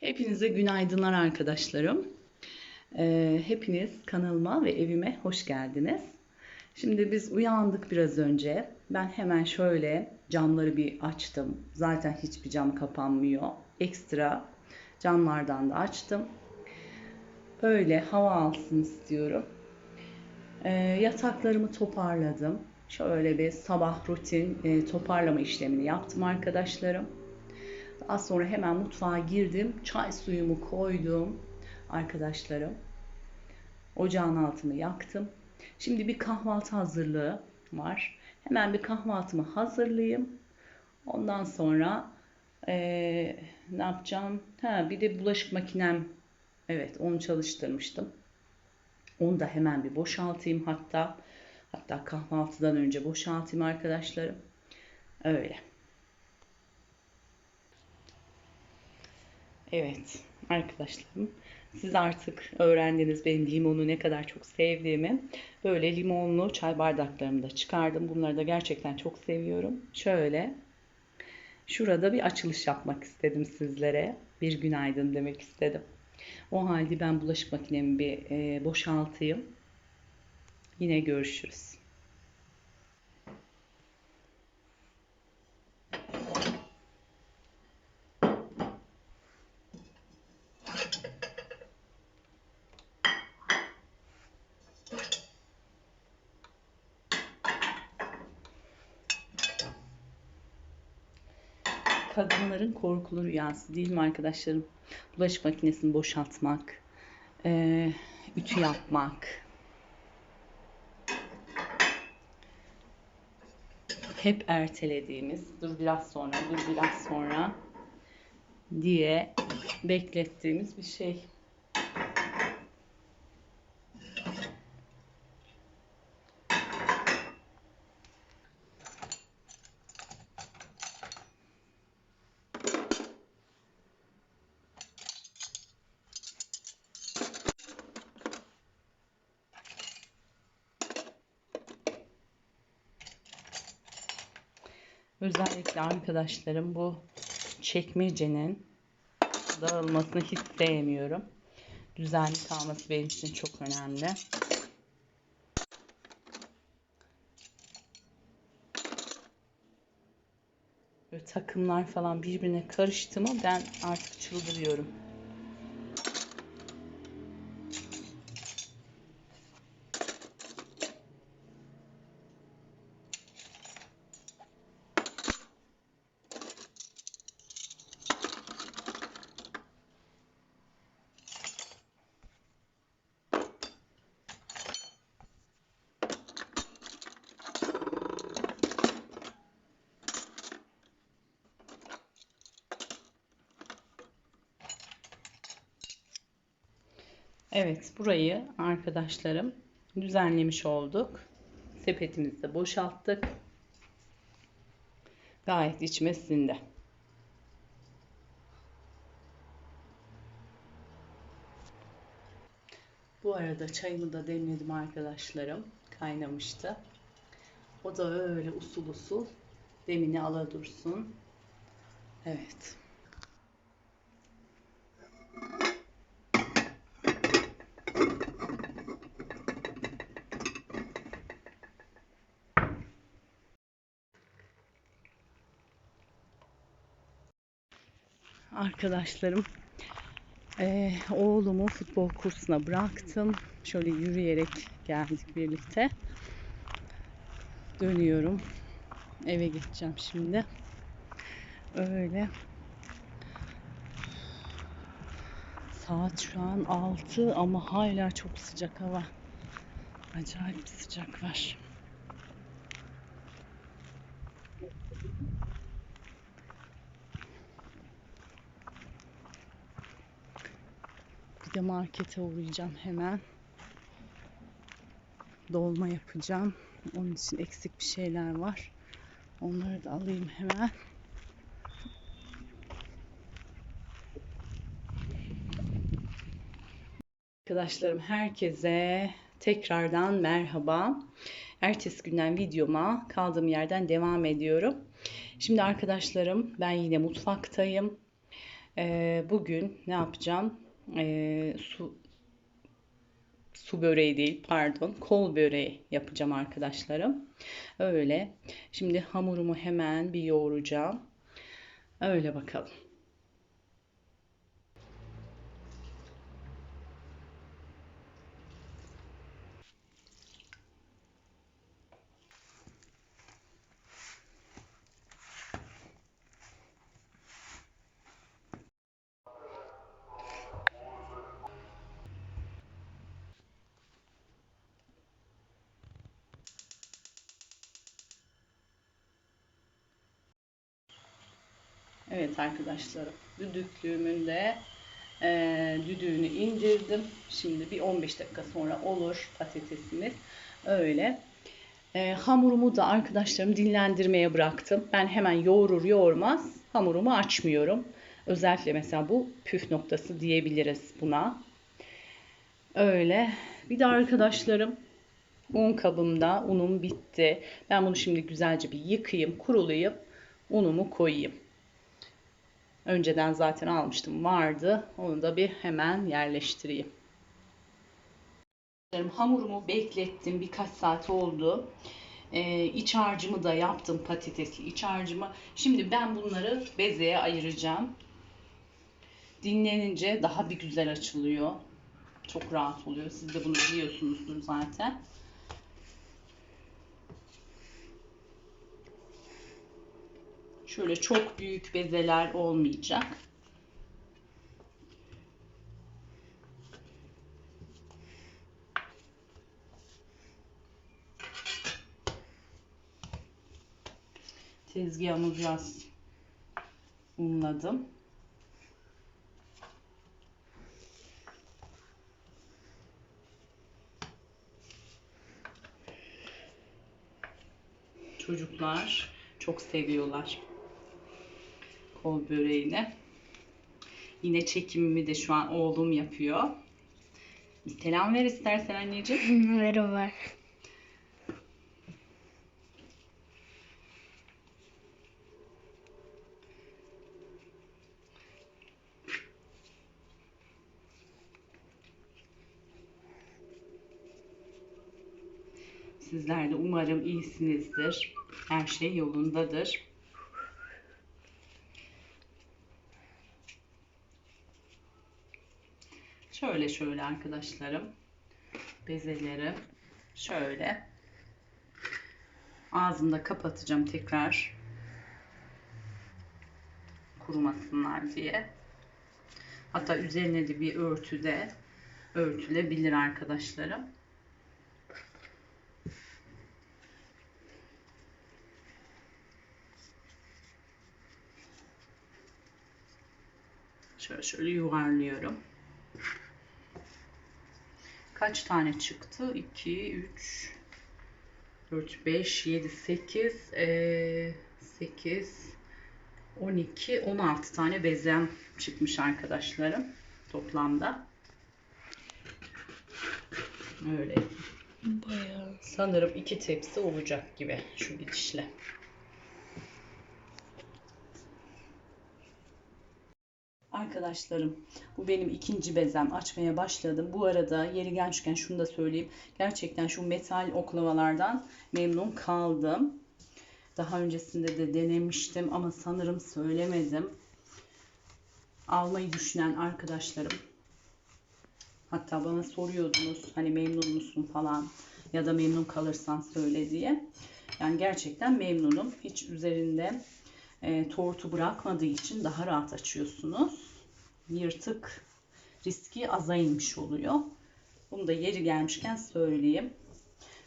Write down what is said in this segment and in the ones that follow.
Hepinize günaydınlar arkadaşlarım. Ee, hepiniz kanalıma ve evime hoş geldiniz. Şimdi biz uyandık biraz önce. Ben hemen şöyle camları bir açtım. Zaten hiçbir cam kapanmıyor. Ekstra camlardan da açtım. Böyle hava alsın istiyorum. Ee, yataklarımı toparladım. Şöyle bir sabah rutin e, toparlama işlemini yaptım arkadaşlarım. Daha sonra hemen mutfağa girdim. Çay suyumu koydum arkadaşlarım. Ocağın altını yaktım. Şimdi bir kahvaltı hazırlığı var. Hemen bir kahvaltımı hazırlayayım. Ondan sonra eee, ne yapacağım? Ha, bir de bulaşık makinem. Evet, onu çalıştırmıştım. Onu da hemen bir boşaltayım hatta. Hatta kahvaltıdan önce boşaltayım arkadaşlarım. Öyle. Evet arkadaşlarım siz artık öğrendiniz benim limonu ne kadar çok sevdiğimi. Böyle limonlu çay bardaklarımı da çıkardım. Bunları da gerçekten çok seviyorum. Şöyle şurada bir açılış yapmak istedim sizlere. Bir günaydın demek istedim. O halde ben bulaşık makinemi bir e, boşaltayım. Yine görüşürüz. Kadınların korkulu rüyası değil mi arkadaşlarım? Bulaşık makinesini boşaltmak, e, ütü yapmak. Hep ertelediğimiz, dur biraz sonra, dur biraz sonra diye beklettiğimiz bir şey. Özellikle arkadaşlarım bu çekmecenin dağılmasını hiç sevmiyorum. Düzenli kalması benim için çok önemli. Böyle takımlar falan birbirine karıştı mı ben artık çıldırıyorum. Evet, burayı arkadaşlarım düzenlemiş olduk. Sepetimizi de boşalttık. Gayet içime sindi. Bu arada çayımı da demledim arkadaşlarım. Kaynamıştı. O da öyle usul usul demini ala dursun. Evet. Arkadaşlarım. Ee, oğlumu futbol kursuna bıraktım. Şöyle yürüyerek geldik birlikte. Dönüyorum. Eve gideceğim şimdi. Öyle. Saat şu an 6 ama hala çok sıcak hava. Acayip sıcak var. De markete uğrayacağım hemen. Dolma yapacağım. Onun için eksik bir şeyler var. Onları da alayım hemen. Arkadaşlarım herkese tekrardan merhaba. Ertesi günden videoma kaldığım yerden devam ediyorum. Şimdi arkadaşlarım ben yine mutfaktayım. Ee, bugün ne yapacağım? Ee, su su böreği değil, pardon, kol böreği yapacağım arkadaşlarım. Öyle. Şimdi hamurumu hemen bir yoğuracağım. Öyle bakalım. Evet arkadaşlarım, düdüklüğümün de e, düdüğünü indirdim. Şimdi bir 15 dakika sonra olur patatesimiz. Öyle. E, hamurumu da arkadaşlarım dinlendirmeye bıraktım. Ben hemen yoğurur yoğurmaz hamurumu açmıyorum. Özellikle mesela bu püf noktası diyebiliriz buna. Öyle. Bir de arkadaşlarım un kabımda unum bitti. Ben bunu şimdi güzelce bir yıkayayım, kurulayıp unumu koyayım. Önceden zaten almıştım vardı. Onu da bir hemen yerleştireyim. Hamurumu beklettim. Birkaç saat oldu. Ee, iç harcımı da yaptım patatesli iç harcımı. Şimdi ben bunları bezeye ayıracağım. Dinlenince daha bir güzel açılıyor. Çok rahat oluyor. Siz de bunu biliyorsunuzdur zaten. Şöyle çok büyük bezeler olmayacak. Tezgahımı biraz unladım. Çocuklar çok seviyorlar kol böreğini. Yine çekimimi de şu an oğlum yapıyor. Selam ver istersen anneciğim. Merhaba. Sizler de umarım iyisinizdir. Her şey yolundadır. Şöyle şöyle arkadaşlarım. Bezeleri şöyle. Ağzını kapatacağım tekrar. Kurumasınlar diye. Hatta üzerine de bir örtü de örtülebilir arkadaşlarım. Şöyle şöyle yuvarlıyorum. Kaç tane çıktı? 2, 3, 4, 5, 7, 8, 8, 12, 16 tane bezem çıkmış arkadaşlarım toplamda. Öyle. Bayağı. Sanırım iki tepsi olacak gibi şu gidişle. Arkadaşlarım bu benim ikinci bezem açmaya başladım. Bu arada yeri gelmişken şunu da söyleyeyim. Gerçekten şu metal oklavalardan memnun kaldım. Daha öncesinde de denemiştim ama sanırım söylemedim. Almayı düşünen arkadaşlarım hatta bana soruyordunuz hani memnun musun falan ya da memnun kalırsan söyle diye. Yani gerçekten memnunum. Hiç üzerinde e, tortu bırakmadığı için daha rahat açıyorsunuz. Yırtık riski aza inmiş oluyor. Bunu da yeri gelmişken söyleyeyim.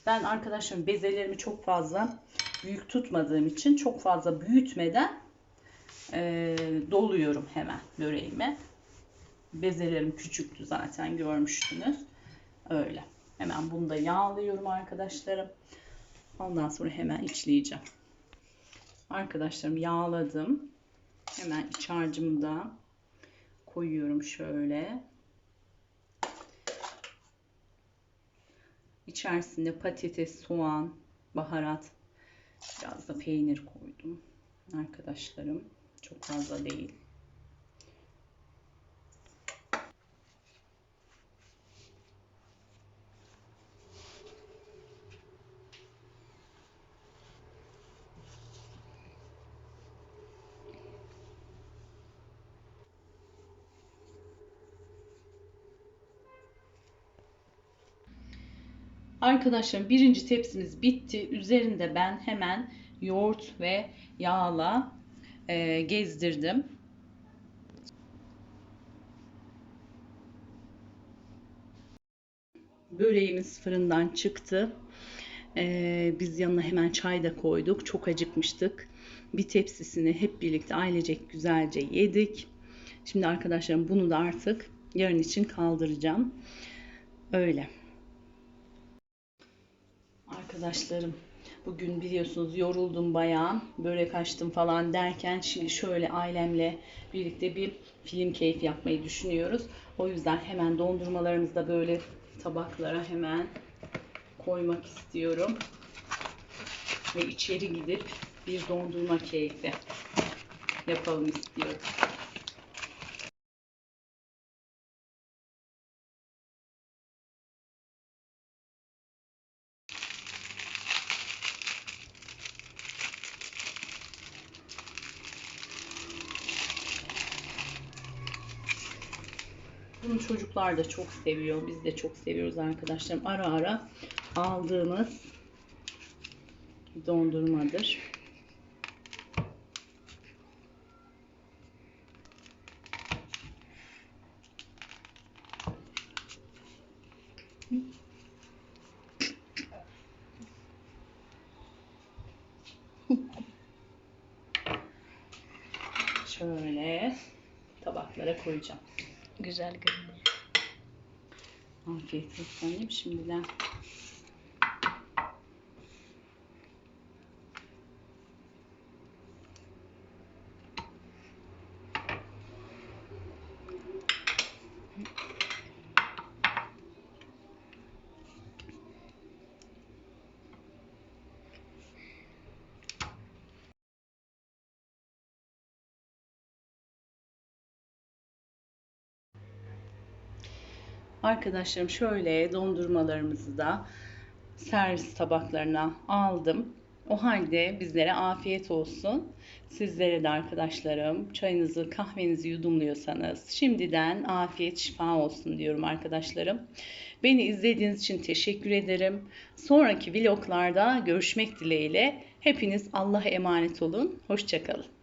Ben arkadaşlarım bezelerimi çok fazla büyük tutmadığım için çok fazla büyütmeden e, doluyorum hemen böreğime. Bezelerim küçüktü zaten görmüştünüz. Öyle. Hemen bunu da yağlıyorum arkadaşlarım. Ondan sonra hemen içleyeceğim. Arkadaşlarım yağladım. Hemen iç harcımı da koyuyorum şöyle. İçerisinde patates, soğan, baharat, biraz da peynir koydum. Arkadaşlarım çok fazla değil. Arkadaşlarım birinci tepsimiz bitti. Üzerinde ben hemen yoğurt ve yağla e, gezdirdim. Böreğimiz fırından çıktı. Ee, biz yanına hemen çay da koyduk. Çok acıkmıştık. Bir tepsisini hep birlikte ailecek güzelce yedik. Şimdi arkadaşlarım bunu da artık yarın için kaldıracağım. Öyle. Arkadaşlarım bugün biliyorsunuz yoruldum bayağı. Börek açtım falan derken şimdi şöyle ailemle birlikte bir film keyfi yapmayı düşünüyoruz. O yüzden hemen dondurmalarımızı da böyle tabaklara hemen koymak istiyorum. Ve içeri gidip bir dondurma keyfi yapalım istiyorum. Bunu çocuklar da çok seviyor. Biz de çok seviyoruz arkadaşlarım. Ara ara aldığımız dondurmadır. Şöyle tabaklara koyacağım. Güzel görünüyor. Afiyet olsun şimdiden. Arkadaşlarım şöyle dondurmalarımızı da servis tabaklarına aldım. O halde bizlere afiyet olsun. Sizlere de arkadaşlarım çayınızı kahvenizi yudumluyorsanız şimdiden afiyet şifa olsun diyorum arkadaşlarım. Beni izlediğiniz için teşekkür ederim. Sonraki vloglarda görüşmek dileğiyle. Hepiniz Allah'a emanet olun. Hoşçakalın.